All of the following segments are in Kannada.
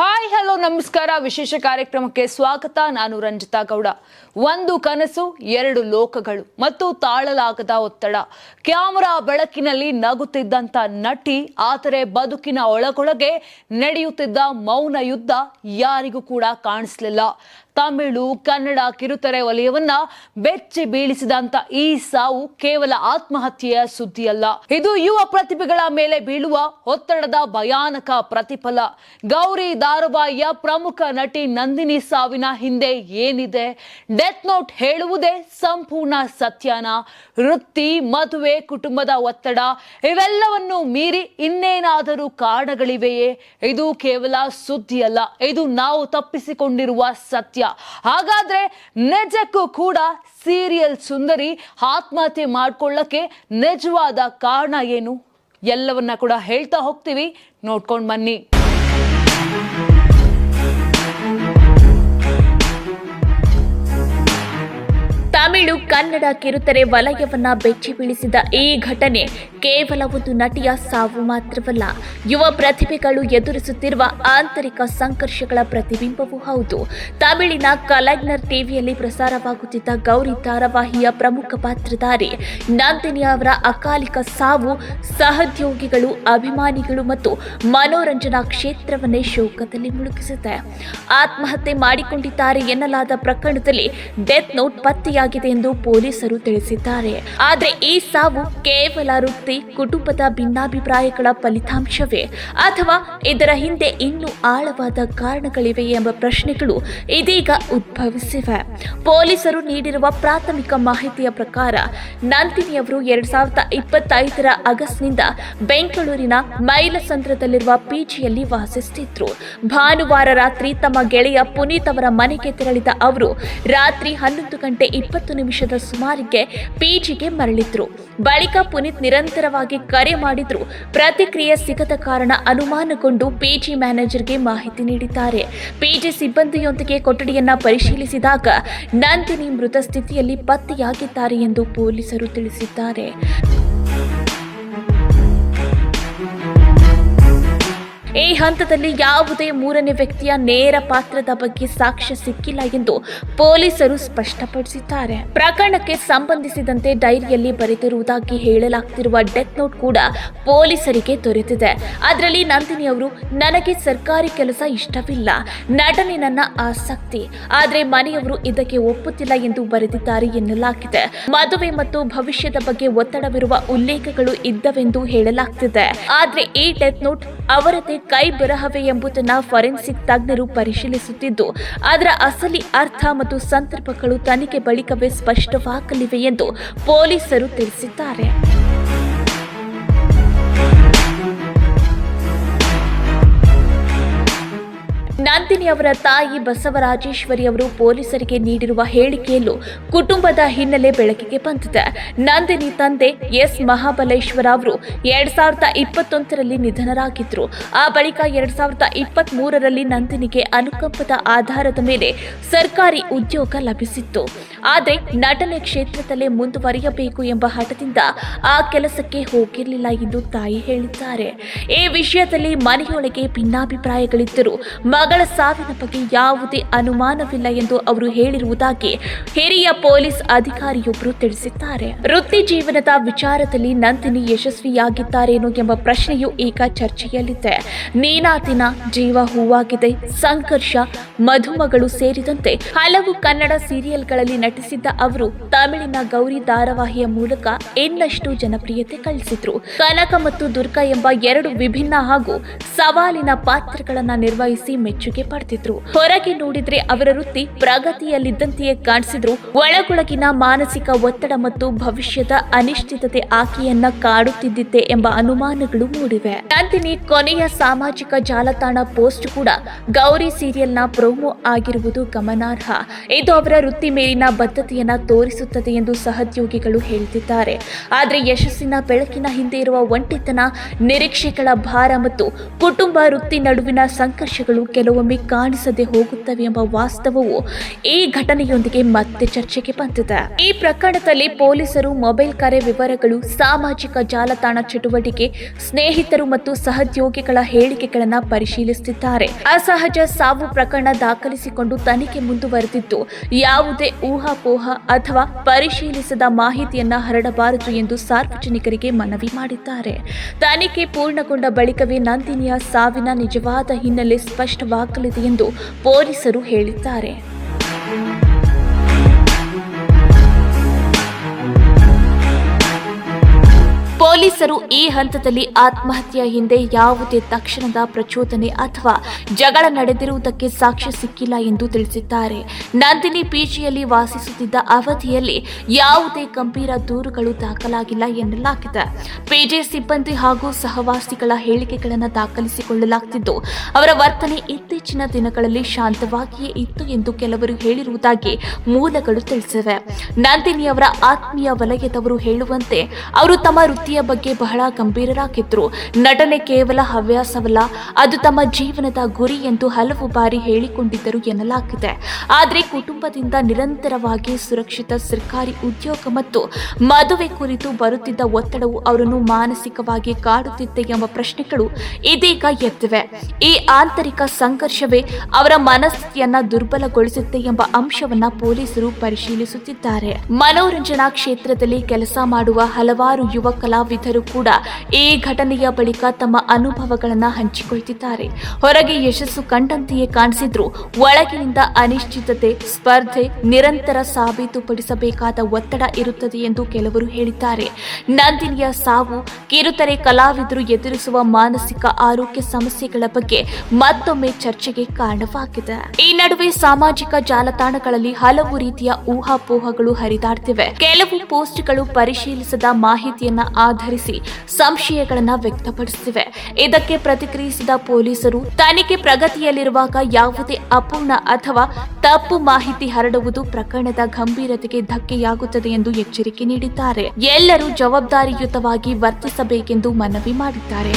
Hi. ಹಲೋ, ನಮಸ್ಕಾರ. ವಿಶೇಷ ಕಾರ್ಯಕ್ರಮಕ್ಕೆ ಸ್ವಾಗತ. ನಾನು ರಂಜಿತಾ ಗೌಡ. ಒಂದು ಕನಸು, ಎರಡು ಲೋಕಗಳು ಮತ್ತು ತಾಳಲಾಗದ ಒತ್ತಡ. ಕ್ಯಾಮರಾ ಬೆಳಕಿನಲ್ಲಿ ನಗುತ್ತಿದ್ದಂತ ನಟಿ, ಆದರೆ ಬದುಕಿನ ಒಳಗೊಳಗೆ ನಡೆಯುತ್ತಿದ್ದ ಮೌನ ಯುದ್ಧ ಯಾರಿಗೂ ಕೂಡ ಕಾಣಿಸ್ಲಿಲ್ಲ. ತಮಿಳು, ಕನ್ನಡ ಕಿರುತೆರೆ ವಲಯವನ್ನ ಬೆಚ್ಚಿ ಬೀಳಿಸಿದಂತ ಈ ಸಾವು ಕೇವಲ ಆತ್ಮಹತ್ಯೆಯ ಸುದ್ದಿಯಲ್ಲ. ಇದು ಯುವ ಪ್ರತಿಭೆಗಳ ಮೇಲೆ ಬೀಳುವ ಒತ್ತಡದ ಭಯಾನಕ ಪ್ರತಿಫಲ. ಗೌರಿ ಧಾರಾವಾಹಿಯ ಪ್ರಮುಖ ನಟಿ ನಂದಿನಿ ಸಾವಿನ ಹಿಂದೆ ಏನಿದೆ? ಡೆತ್ ನೋಟ್ ಹೇಳುವುದೇ ಸಂಪೂರ್ಣ ಸತ್ಯನ. ವೃತ್ತಿ, ಮದುವೆ, ಕುಟುಂಬದ ಒತ್ತಡ, ಇವೆಲ್ಲವನ್ನು ಮೀರಿ ಇನ್ನೇನಾದರೂ ಕಾರಣಗಳಿವೆಯೇ? ಇದು ಕೇವಲ ಸುದ್ದಿಯಲ್ಲ, ಇದು ನಾವು ತಪ್ಪಿಸಿಕೊಂಡಿರುವ ಸತ್ಯ. ಹಾಗಾದ್ರೆ ನಿಜಕ್ಕೂ ಕೂಡ ಸೀರಿಯಲ್ ಸುಂದರಿ ಆತ್ಮಹತ್ಯೆ ಮಾಡಿಕೊಳ್ಳಕ್ಕೆ ನಿಜವಾದ ಕಾರಣ ಏನು? ಎಲ್ಲವನ್ನ ಕೂಡ ಹೇಳ್ತಾ ಹೋಗ್ತೀವಿ. ನೋಡ್ಕೊಂಡು ಬನ್ನಿ. ತಮಿಳು ಕನ್ನಡ ಕಿರುತೆರೆ ವಲಯವನ್ನ ಬೆಚ್ಚಿ ಬೀಳಿಸಿದ ಈ ಘಟನೆ ಕೇವಲ ಒಂದು ನಟಿಯ ಸಾವು ಮಾತ್ರವಲ್ಲ, ಯುವ ಪ್ರತಿಭೆಗಳು ಎದುರಿಸುತ್ತಿರುವ ಆಂತರಿಕ ಸಂಘರ್ಷಗಳ ಪ್ರತಿಬಿಂಬವೂ ಹೌದು. ತಮಿಳಿನ ಕಲಗ್ನರ್ ಟಿವಿಯಲ್ಲಿ ಪ್ರಸಾರವಾಗುತ್ತಿದ್ದ ಗೌರಿ ಧಾರಾವಾಹಿಯ ಪ್ರಮುಖ ಪಾತ್ರಧಾರಿ ನಂದಿನಿ ಅವರ ಅಕಾಲಿಕ ಸಾವು, ಸಹೋದ್ಯೋಗಿಗಳು, ಅಭಿಮಾನಿಗಳು ಮತ್ತು ಮನೋರಂಜನಾ ಕ್ಷೇತ್ರವನ್ನೇ ಶೋಕದಲ್ಲಿ ಮುಳುಗಿಸುತ್ತೆ ಆತ್ಮಹತ್ಯೆ ಮಾಡಿಕೊಂಡಿದ್ದಾರೆ ಎನ್ನಲಾದ ಪ್ರಕರಣದಲ್ಲಿ ಡೆತ್ ನೋಟ್ ಎಂದು ಪೊಲೀಸರು ತಿಳಿಸಿದ್ದಾರೆ. ಆದರೆ ಈ ಸಾವು ಕೇವಲ ವೃತ್ತಿ, ಕುಟುಂಬದ ಭಿನ್ನಾಭಿಪ್ರಾಯಗಳ ಫಲಿತಾಂಶವೇ? ಅಥವಾ ಇದರ ಹಿಂದೆ ಇನ್ನೂ ಆಳವಾದ ಕಾರಣಗಳಿವೆ ಎಂಬ ಪ್ರಶ್ನೆಗಳು ಇದೀಗ ಉದ್ಭವಿಸಿವೆ. ಪೊಲೀಸರು ನೀಡಿರುವ ಪ್ರಾಥಮಿಕ ಮಾಹಿತಿಯ ಪ್ರಕಾರ, ನಂದಿನಿಯವರು ಎರಡ್ ಸಾವಿರದ ಇಪ್ಪತ್ತೈದರ ಆಗಸ್ಟ್ನಿಂದ ಬೆಂಗಳೂರಿನ ಮೈಲಸಂದ್ರದಲ್ಲಿರುವ ಪಿಜಿಯಲ್ಲಿ ವಾಸಿಸುತ್ತಿದ್ರು. ಭಾನುವಾರ ರಾತ್ರಿ ತಮ್ಮ ಗೆಳೆಯ ಪುನೀತ್ ಅವರ ಮನೆಗೆ ತೆರಳಿದ ಅವರು, ರಾತ್ರಿ ಹನ್ನೊಂದು ಗಂಟೆ ಇಪ್ಪತ್ತು ನಿಮಿಷದ ಸುಮಾರಿಗೆ ಪಿಜಿಗೆ ಮರಳಿದ್ರು. ಬಳಿಕ ಪುನೀತ್ ನಿರಂತರವಾಗಿ ಕರೆ ಮಾಡಿದ್ರು. ಪ್ರತಿಕ್ರಿಯೆ ಸಿಗದ ಕಾರಣ ಅನುಮಾನಗೊಂಡು ಪಿಜಿ ಮ್ಯಾನೇಜರ್ಗೆ ಮಾಹಿತಿ ನೀಡಿದ್ದಾರೆ. ಪಿಜಿ ಸಿಬ್ಬಂದಿಯೊಂದಿಗೆ ಕೊಠಡಿಯನ್ನ ಪರಿಶೀಲಿಸಿದಾಗ ನಂದಿನಿ ಮೃತ ಸ್ಥಿತಿಯಲ್ಲಿ ಪತ್ತೆಯಾಗಿದ್ದಾರೆ ಎಂದು ಪೊಲೀಸರು ತಿಳಿಸಿದ್ದಾರೆ. ಈ ಹಂತದಲ್ಲಿ ಯಾವುದೇ ಮೂರನೇ ವ್ಯಕ್ತಿಯ ನೇರ ಪಾತ್ರದ ಬಗ್ಗೆ ಸಾಕ್ಷ್ಯ ಸಿಕ್ಕಿಲ್ಲ ಎಂದು ಪೊಲೀಸರು ಸ್ಪಷ್ಟಪಡಿಸಿದ್ದಾರೆ. ಪ್ರಕರಣಕ್ಕೆ ಸಂಬಂಧಿಸಿದಂತೆ ಡೈರಿಯಲ್ಲಿ ಬರೆದಿರುವುದಾಗಿ ಹೇಳಲಾಗ್ತಿರುವ ಡೆತ್ ನೋಟ್ ಕೂಡ ಪೊಲೀಸರಿಗೆ ದೊರೆತಿದೆ. ಅದರಲ್ಲಿ ನಂದಿನಿ ಅವರು, ನನಗೆ ಸರ್ಕಾರಿ ಕೆಲಸ ಇಷ್ಟವಿಲ್ಲ. ನಟನೆ ನನ್ನ ಆಸಕ್ತಿ. ಆದರೆ ಮನೆಯವರು ಇದಕ್ಕೆ ಒಪ್ಪುತ್ತಿಲ್ಲ ಎಂದು ಬರೆದಿದ್ದಾರೆ ಎನ್ನಲಾಗಿದೆ. ಮದುವೆ ಮತ್ತು ಭವಿಷ್ಯದ ಬಗ್ಗೆ ಒತ್ತಡವಿರುವ ಉಲ್ಲೇಖಗಳು ಇದ್ದವೆಂದು ಹೇಳಲಾಗ್ತಿದೆ. ಆದರೆ ಈ ಡೆತ್ ನೋಟ್ ಅವರದೇ ಕೈ ಬರಹವೇ ಎಂಬುದನ್ನು ಫರೆನ್ಸಿಕ್ ತಜ್ಞರು ಪರಿಶೀಲಿಸುತ್ತಿದ್ದು, ಅದರ ಅಸಲಿ ಅರ್ಥ ಮತ್ತು ಸಂದರ್ಭಗಳು ತನಿಖೆ ಬಳಿಕವೇ ಸ್ಪಷ್ಟವಾಗಲಿವೆ ಎಂದು ಪೊಲೀಸರು ತಿಳಿಸಿದ್ದಾರೆ. ನಂದಿನಿ ಅವರ ತಾಯಿ ಬಸವರಾಜೇಶ್ವರಿ ಅವರು ಪೊಲೀಸರಿಗೆ ನೀಡಿರುವ ಹೇಳಿಕೆಯಲ್ಲೂ ಕುಟುಂಬದ ಹಿನ್ನೆಲೆ ಬೆಳಕಿಗೆ ಬಂದಿದೆ. ನಂದಿನಿ ತಂದೆ ಎಸ್ ಮಹಾಬಲೇಶ್ವರ ಅವರು ಎರಡ್ ಸಾವಿರದ ಇಪ್ಪತ್ತೊಂದರಲ್ಲಿ ನಿಧನರಾಗಿದ್ದರು. ಆ ಬಳಿಕ ಎರಡ್ ಸಾವಿರದ ಇಪ್ಪತ್ತ್ ಮೂರರಲ್ಲಿ ನಂದಿನಿಗೆ ಅನುಕಂಪದ ಆಧಾರದ ಮೇಲೆ ಸರ್ಕಾರಿ ಉದ್ಯೋಗ ಲಭಿಸಿತ್ತು. ಆದರೆ ನಟನೆ ಕ್ಷೇತ್ರದಲ್ಲೇ ಮುಂದುವರಿಯಬೇಕು ಎಂಬ ಹಠದಿಂದ ಆ ಕೆಲಸಕ್ಕೆ ಹೋಗಿರಲಿಲ್ಲ ಎಂದು ತಾಯಿ ಹೇಳಿದ್ದಾರೆ. ಈ ವಿಷಯದಲ್ಲಿ ಮನೆಯೊಳಗೆ ಭಿನ್ನಾಭಿಪ್ರಾಯಗಳಿದ್ದರೂ ಮಗಳ ಸಾವಿನ ಬಗ್ಗೆ ಯಾವುದೇ ಅನುಮಾನವಿಲ್ಲ ಎಂದು ಅವರು ಹೇಳಿರುವುದಾಗಿ ಹಿರಿಯ ಪೊಲೀಸ್ ಅಧಿಕಾರಿಯೊಬ್ಬರು ತಿಳಿಸಿದ್ದಾರೆ. ವೃತ್ತಿ ಜೀವನದ ವಿಚಾರದಲ್ಲಿ ನಂದಿನಿ ಯಶಸ್ವಿಯಾಗಿದ್ದಾರೇನೋ ಎಂಬ ಪ್ರಶ್ನೆಯು ಈಗ ಚರ್ಚೆಯಲ್ಲಿದೆ. ನೀನಾತಿನ ಜೀವ ಹೂವಾಗಿದೆ. ಸಂಘರ್ಷ, ಮಧುಮಗಳು ಸೇರಿದಂತೆ ಹಲವು ಕನ್ನಡ ಸೀರಿಯಲ್ಗಳಲ್ಲಿ ನಟಿಸಿದ್ದ ಅವರು ತಮಿಳಿನ ಗೌರಿ ಧಾರಾವಾಹಿಯ ಮೂಲಕ ಇನ್ನಷ್ಟು ಜನಪ್ರಿಯತೆ ಕಳಿಸಿದ್ರು ಕನಕ ಮತ್ತು ದುರ್ಗಾ ಎಂಬ ಎರಡು ವಿಭಿನ್ನ ಹಾಗೂ ಸವಾಲಿನ ಪಾತ್ರಗಳನ್ನು ನಿರ್ವಹಿಸಿ ಮೆಚ್ಚುಗೆ ಪಡೆದಿದ್ರು ಹೊರಗೆ ನೋಡಿದ್ರೆ ಅವರ ವೃತ್ತಿ ಪ್ರಗತಿಯಲ್ಲಿದ್ದಂತೆಯೇ ಕಾಣಿಸಿದ್ರು. ಒಳಗೊಳಗಿನ ಮಾನಸಿಕ ಒತ್ತಡ ಮತ್ತು ಭವಿಷ್ಯದ ಅನಿಶ್ಚಿತತೆ ಆಕೆಯನ್ನ ಕಾಡುತ್ತಿದ್ದಿತ್ತೆ ಎಂಬ ಅನುಮಾನಗಳು ಮೂಡಿವೆ. ನಂದಿನಿ ಕೊನೆಯ ಸಾಮಾಜಿಕ ಜಾಲತಾಣ ಪೋಸ್ಟ್ ಕೂಡ ಗೌರಿ ಸೀರಿಯಲ್ನ ಪ್ರೋಮೋ ಆಗಿರುವುದು ಗಮನಾರ್ಹ. ಇದು ಅವರ ವೃತ್ತಿ ಮೇಲಿನ ಬದ್ಧತೆಯನ್ನ ತೋರಿಸುತ್ತದೆ ಎಂದು ಸಹದ್ಯೋಗಿಗಳು ಹೇಳ್ತಿದ್ದಾರೆ. ಆದರೆ ಯಶಸ್ಸಿನ ಬೆಳಕಿನ ಹಿಂದೆ ಇರುವ ಒಂಟಿತನ, ನಿರೀಕ್ಷೆಗಳ ಭಾರ ಮತ್ತು ಕುಟುಂಬ ವೃತ್ತಿ ನಡುವಿನ ಸಂಘರ್ಷಗಳು ಕೆಲವು ಕೆಲವೊಮ್ಮೆ ಕಾಣಿಸದೆ ಹೋಗುತ್ತವೆ ಎಂಬ ವಾಸ್ತವವು ಈ ಘಟನೆಯೊಂದಿಗೆ ಮತ್ತೆ ಚರ್ಚೆಗೆ ಬಂದಿದೆ. ಈ ಪ್ರಕರಣದಲ್ಲಿ ಪೊಲೀಸರು ಮೊಬೈಲ್ ಕರೆ ವಿವರಗಳು, ಸಾಮಾಜಿಕ ಜಾಲತಾಣ ಚಟುವಟಿಕೆ, ಸ್ನೇಹಿತರು ಮತ್ತು ಸಹದ್ಯೋಗಿಗಳ ಹೇಳಿಕೆಗಳನ್ನು ಪರಿಶೀಲಿಸುತ್ತಿದ್ದಾರೆ. ಅಸಹಜ ಸಾವು ಪ್ರಕರಣ ದಾಖಲಿಸಿಕೊಂಡು ತನಿಖೆ ಮುಂದುವರೆದಿದ್ದು, ಯಾವುದೇ ಊಹಾಪೋಹ ಅಥವಾ ಪರಿಶೀಲಿಸದ ಮಾಹಿತಿಯನ್ನ ಹರಡಬಾರದು ಎಂದು ಸಾರ್ವಜನಿಕರಿಗೆ ಮನವಿ ಮಾಡಿದ್ದಾರೆ. ತನಿಖೆ ಪೂರ್ಣಗೊಂಡ ಬಳಿಕವೇ ನಂದಿನಿಯ ಸಾವಿನ ನಿಜವಾದ ಹಿನ್ನೆಲೆ ಸ್ಪಷ್ಟವಾಗಲಿದೆ ಎಂದು ಪೊಲೀಸರು ಹೇಳಿದ್ದಾರೆ. ಪೊಲೀಸರು ಈ ಹಂತದಲ್ಲಿ ಆತ್ಮಹತ್ಯೆಯ ಹಿಂದೆ ಯಾವುದೇ ತಕ್ಷಣದ ಪ್ರಚೋದನೆ ಅಥವಾ ಜಗಳ ನಡೆದಿರುವುದಕ್ಕೆ ಸಾಕ್ಷ್ಯ ಸಿಕ್ಕಿಲ್ಲ ಎಂದು ತಿಳಿಸಿದ್ದಾರೆ. ನಂದಿನಿ ಪಿಜಿಯಲ್ಲಿ ವಾಸಿಸುತ್ತಿದ್ದ ಅವಧಿಯಲ್ಲಿ ಯಾವುದೇ ಗಂಭೀರ ದೂರುಗಳು ದಾಖಲಾಗಿಲ್ಲ ಎನ್ನಲಾಗಿದೆ. ಪಿಜೆ ಸಿಬ್ಬಂದಿ ಹಾಗೂ ಸಹವಾಸಿಗಳ ಹೇಳಿಕೆಗಳನ್ನು ದಾಖಲಿಸಿಕೊಳ್ಳಲಾಗುತ್ತಿದ್ದು ಅವರ ವರ್ತನೆ ಇತ್ತೀಚಿನ ದಿನಗಳಲ್ಲಿ ಶಾಂತವಾಗಿಯೇ ಇತ್ತು ಎಂದು ಕೆಲವರು ಹೇಳಿರುವುದಾಗಿ ಮೂಲಗಳು ತಿಳಿಸಿವೆ. ನಂದಿನಿಯವರ ಆತ್ಮೀಯ ವಲಯದವರು ಹೇಳುವಂತೆ, ಅವರು ತಮ್ಮ ವೃತ್ತಿಯ ಬಗ್ಗೆ ಬಹಳ ಗಂಭೀರರಾಗಿದ್ರು. ನಟನೆ ಕೇವಲ ಹವ್ಯಾಸವಲ್ಲ, ಅದು ತಮ್ಮ ಜೀವನದ ಗುರಿ ಎಂದು ಹಲವು ಬಾರಿ ಹೇಳಿಕೊಂಡಿದ್ದರು ಎನ್ನಲಾಗಿದೆ. ಆದರೆ ಕುಟುಂಬದಿಂದ ನಿರಂತರವಾಗಿ ಸುರಕ್ಷಿತ ಸರ್ಕಾರಿ ಉದ್ಯೋಗ ಮತ್ತು ಮದುವೆ ಕುರಿತು ಬರುತ್ತಿದ್ದ ಒತ್ತಡವು ಅವರನ್ನು ಮಾನಸಿಕವಾಗಿ ಕಾಡುತ್ತಿದೆ ಎಂಬ ಪ್ರಶ್ನೆಗಳು ಇದೀಗ ಎದ್ದಿವೆ. ಈ ಆಂತರಿಕ ಸಂಘರ್ಷವೇ ಅವರ ಮನಸ್ಥಿತಿಯನ್ನ ದುರ್ಬಲಗೊಳಿಸುತ್ತೆ ಎಂಬ ಅಂಶವನ್ನ ಪೊಲೀಸರು ಪರಿಶೀಲಿಸುತ್ತಿದ್ದಾರೆ. ಮನೋರಂಜನಾ ಕ್ಷೇತ್ರದಲ್ಲಿ ಕೆಲಸ ಮಾಡುವ ಹಲವಾರು ಯುವ ಕಲಾವಿದರು ಕೂಡ ಈ ಘಟನೆಯ ಬಳಿಕ ತಮ್ಮ ಅನುಭವಗಳನ್ನು ಹಂಚಿಕೊಳ್ತಿದ್ದಾರೆ. ಹೊರಗೆ ಯಶಸ್ಸು ಕಂಡಂತೆಯೇ ಕಾಣಿಸಿದ್ರು. ಒಳಗಿನಿಂದ ಅನಿಶ್ಚಿತತೆ, ಸ್ಪರ್ಧೆ ನಿರಂತರ ಸಾಬೀತುಪಡಿಸಬೇಕಾದ ಒತ್ತಡ ಇರುತ್ತದೆ ಎಂದು ಕೆಲವರು ಹೇಳಿದ್ದಾರೆ. ನಂದಿನಿಯ ಸಾವು, ಕಿರುತೆರೆ ಕಲಾವಿದರು ಎದುರಿಸುವ ಮಾನಸಿಕ ಆರೋಗ್ಯ ಸಮಸ್ಯೆಗಳ ಬಗ್ಗೆ ಮತ್ತೊಮ್ಮೆ ಚರ್ಚೆಗೆ ಕಾರಣವಾಗಿದೆ. ಈ ನಡುವೆ ಸಾಮಾಜಿಕ ಜಾಲತಾಣಗಳಲ್ಲಿ ಹಲವು ರೀತಿಯ ಊಹಾಪೋಹಗಳು ಹರಿದಾಡ್ತಿವೆ. ಕೆಲವು ಪೋಸ್ಟ್ಗಳು ಪರಿಶೀಲಿಸದ ಮಾಹಿತಿಯನ್ನ ಆಧರಿಸಿ ಸಂಶಯಗಳನ್ನ ವ್ಯಕ್ತಪಡಿಸುತ್ತಿವೆ. ಇದಕ್ಕೆ ಪ್ರತಿಕ್ರಿಯಿಸಿದ ಪೊಲೀಸರು, ತನಿಖೆ ಪ್ರಗತಿಯಲ್ಲಿರುವಾಗ ಯಾವುದೇ ಅಪೂರ್ಣ ಅಥವಾ ತಪ್ಪು ಮಾಹಿತಿ ಹರಡುವುದು ಪ್ರಕರಣದ ಗಂಭೀರತೆಗೆ ಧಕ್ಕೆಯಾಗುತ್ತದೆ ಎಂದು ಎಚ್ಚರಿಕೆ ನೀಡಿದ್ದಾರೆ. ಎಲ್ಲರೂ ಜವಾಬ್ದಾರಿಯುತವಾಗಿ ವರ್ತಿಸಬೇಕೆಂದು ಮನವಿ ಮಾಡಿದ್ದಾರೆ.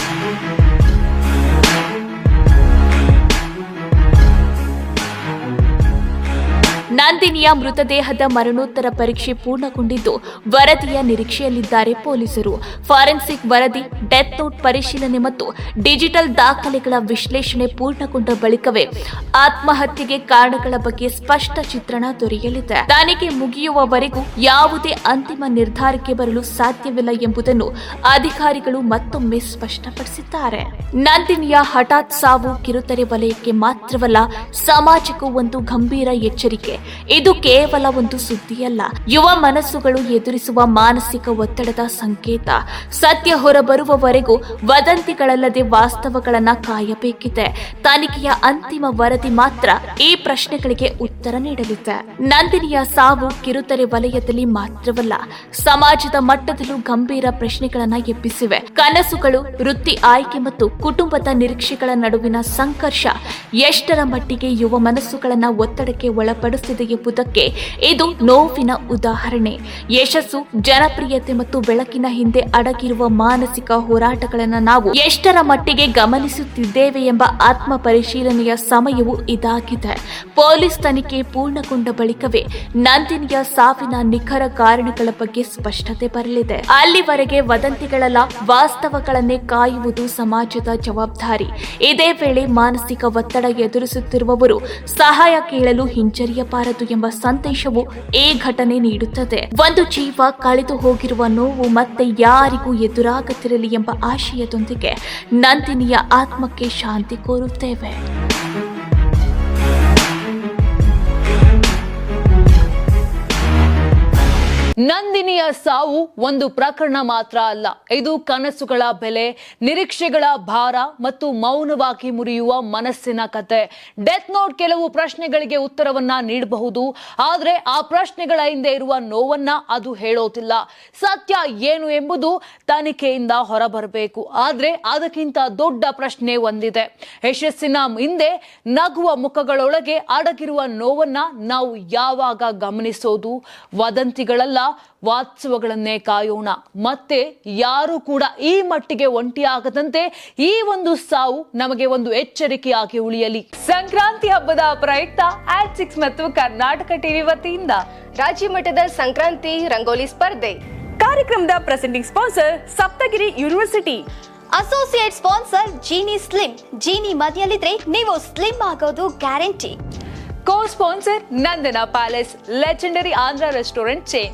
ನಂದಿನಿಯ ಮೃತದೇಹದ ಮರಣೋತ್ತರ ಪರೀಕ್ಷೆ ಪೂರ್ಣಗೊಂಡಿದ್ದು ವರದಿಯ ನಿರೀಕ್ಷೆಯಲ್ಲಿದ್ದಾರೆ ಪೊಲೀಸರು. ಫಾರೆನ್ಸಿಕ್ ವರದಿ, ಡೆತ್ ನೋಟ್ ಪರಿಶೀಲನೆ ಮತ್ತು ಡಿಜಿಟಲ್ ದಾಖಲೆಗಳ ವಿಶ್ಲೇಷಣೆ ಪೂರ್ಣಗೊಂಡ ಬಳಿಕವೇ ಆತ್ಮಹತ್ಯೆಗೆ ಕಾರಣಗಳ ಬಗ್ಗೆ ಸ್ಪಷ್ಟ ಚಿತ್ರಣ ದೊರೆಯಲಿದೆ. ತನಿಖೆ ಮುಗಿಯುವವರೆಗೂ ಯಾವುದೇ ಅಂತಿಮ ನಿರ್ಧಾರಕ್ಕೆ ಬರಲು ಸಾಧ್ಯವಿಲ್ಲ ಎಂಬುದನ್ನು ಅಧಿಕಾರಿಗಳು ಮತ್ತೊಮ್ಮೆ ಸ್ಪಷ್ಟಪಡಿಸಿದ್ದಾರೆ. ನಂದಿನಿಯ ಹಠಾತ್ ಸಾವು ಕಿರುತೆರೆ ವಲಯಕ್ಕೆ ಮಾತ್ರವಲ್ಲ ಸಮಾಜಕ್ಕೂ ಒಂದು ಗಂಭೀರ ಎಚ್ಚರಿಕೆ ಇದು ಕೇವಲ ಒಂದು ಸುದ್ದಿಯಲ್ಲ. ಯುವ ಮನಸ್ಸುಗಳು ಎದುರಿಸುವ ಮಾನಸಿಕ ಒತ್ತಡದ ಸಂಕೇತ. ಸತ್ಯ ಹೊರಬರುವವರೆಗೂ ವದಂತಿಗಳಲ್ಲದೆ ವಾಸ್ತವಗಳನ್ನ ಕಾಯಬೇಕಿದೆ. ತನಿಖೆಯ ಅಂತಿಮ ವರದಿ ಮಾತ್ರ ಈ ಪ್ರಶ್ನೆಗಳಿಗೆ ಉತ್ತರ ನೀಡಲಿದೆ. ನಂದಿನಿಯ ಸಾವು ಕಿರುತೆರೆ ವಲಯದಲ್ಲಿ ಮಾತ್ರವಲ್ಲ, ಸಮಾಜದ ಮಟ್ಟದಲ್ಲೂ ಗಂಭೀರ ಪ್ರಶ್ನೆಗಳನ್ನ ಎಬ್ಬಿಸಿವೆ. ಕನಸುಗಳು, ವೃತ್ತಿ ಆಯ್ಕೆ ಮತ್ತು ಕುಟುಂಬದ ನಿರೀಕ್ಷೆಗಳ ನಡುವಿನ ಸಂಘರ್ಷ ಎಷ್ಟರ ಮಟ್ಟಿಗೆ ಯುವ ಮನಸ್ಸುಗಳನ್ನ ಒತ್ತಡಕ್ಕೆ ಒಳಪಡಿಸಿದೆ ಎಂಬುದಕ್ಕೆ ಇದು ನೋವಿನ ಉದಾಹರಣೆ. ಯಶಸ್ಸು, ಜನಪ್ರಿಯತೆ ಮತ್ತು ಬೆಳಕಿನ ಹಿಂದೆ ಅಡಗಿರುವ ಮಾನಸಿಕ ಹೋರಾಟಗಳನ್ನು ನಾವು ಎಷ್ಟರ ಮಟ್ಟಿಗೆ ಗಮನಿಸುತ್ತಿದ್ದೇವೆ ಎಂಬ ಆತ್ಮ ಪರಿಶೀಲನೆಯ ಸಮಯವು ಇದಾಗಿದೆ. ಪೊಲೀಸ್ ತನಿಖೆ ಪೂರ್ಣಗೊಂಡ ಬಳಿಕವೇ ನಂದಿನಿಯ ಸಾವಿನ ನಿಖರ ಕಾರಣಗಳ ಬಗ್ಗೆ ಸ್ಪಷ್ಟತೆ ಬರಲಿದೆ. ಅಲ್ಲಿವರೆಗೆ ವದಂತಿಗಳಲ್ಲ ವಾಸ್ತವಗಳನ್ನೇ ಕಾಯುವುದು ಸಮಾಜದ ಜವಾಬ್ದಾರಿ. ಇದೇ ವೇಳೆ ಮಾನಸಿಕ ಒತ್ತಡ ಎದುರಿಸುತ್ತಿರುವವರು ಸಹಾಯ ಕೇಳಲು ಹಿಂಜರಿಯಬಾರದು. ಎಂಬ ಸಂದೇಶವು ಈ ಘಟನೆ ನೀಡುತ್ತದೆ. ಒಂದು ಜೀವ ಕಳೆದು ಹೋಗಿರುವ ನೋವು ಮತ್ತೆ ಯಾರಿಗೂ ಎದುರಾಗುತ್ತಿರಲಿ ಎಂಬ ಆಶಯದೊಂದಿಗೆ ನಂದಿನಿಯ ಆತ್ಮಕ್ಕೆ ಶಾಂತಿ ಕೋರುತ್ತೇವೆ. ನಂದಿನಿಯ ಸಾವು ಒಂದು ಪ್ರಕರಣ ಮಾತ್ರ ಅಲ್ಲ. ಇದು ಕನಸುಗಳ ಬೆಲೆ, ನಿರೀಕ್ಷೆಗಳ ಭಾರ ಮತ್ತು ಮೌನವಾಗಿ ಮುರಿಯುವ ಮನಸ್ಸಿನ ಕತೆ. ಡೆತ್ ನೋಟ್ ಕೆಲವು ಪ್ರಶ್ನೆಗಳಿಗೆ ಉತ್ತರವನ್ನ ನೀಡಬಹುದು. ಆದರೆ ಆ ಪ್ರಶ್ನೆಗಳ ಹಿಂದೆ ಇರುವ ನೋವನ್ನ ಅದು ಹೇಳೋದಿಲ್ಲ. ಸತ್ಯ ಏನು ಎಂಬುದು ತನಿಖೆಯಿಂದ ಹೊರಬರಬೇಕು. ಆದರೆ ಅದಕ್ಕಿಂತ ದೊಡ್ಡ ಪ್ರಶ್ನೆ ಒಂದಿದೆ. ಯಶಸ್ಸಿನ ಹಿಂದೆ ನಗುವ ಮುಖಗಳೊಳಗೆ ಅಡಗಿರುವ ನೋವನ್ನ ನಾವು ಯಾವಾಗ ಗಮನಿಸೋದು? ವದಂತಿಗಳಲ್ಲ ವಾತ್ಸವಗಳನ್ನೇ ಕಾಯೋಣ. ಮತ್ತೆ ಯಾರು ಕೂಡ ಈ ಮಟ್ಟಿಗೆ ಒಂಟಿಯಾಗದಂತೆ ಈ ಒಂದು ಸಾವು ನಮಗೆ ಒಂದು ಎಚ್ಚರಿಕೆಯಾಗಿ ಉಳಿಯಲಿ. ಸಂಕ್ರಾಂತಿ ಹಬ್ಬದ ಪ್ರಯುಕ್ತ ಆಟ್ ಸಿಕ್ಸ್ ಮತ್ತು ಕರ್ನಾಟಕ ಟಿವಿ ವತಿಯಿಂದ ರಾಜ್ಯ ಮಟ್ಟದ ಸಂಕ್ರಾಂತಿ ರಂಗೋಲಿ ಸ್ಪರ್ಧೆ. ಕಾರ್ಯಕ್ರಮದ presenting sponsor Saptagiri university associate sponsor Jeeni slim Jeeni ಮನೆಯಲ್ಲಿದ್ರೆ ನೀವು ಸ್ಲಿಮ್ ಆಗೋದು guarantee co sponsor Nandana palace legendary Andhra restaurant chain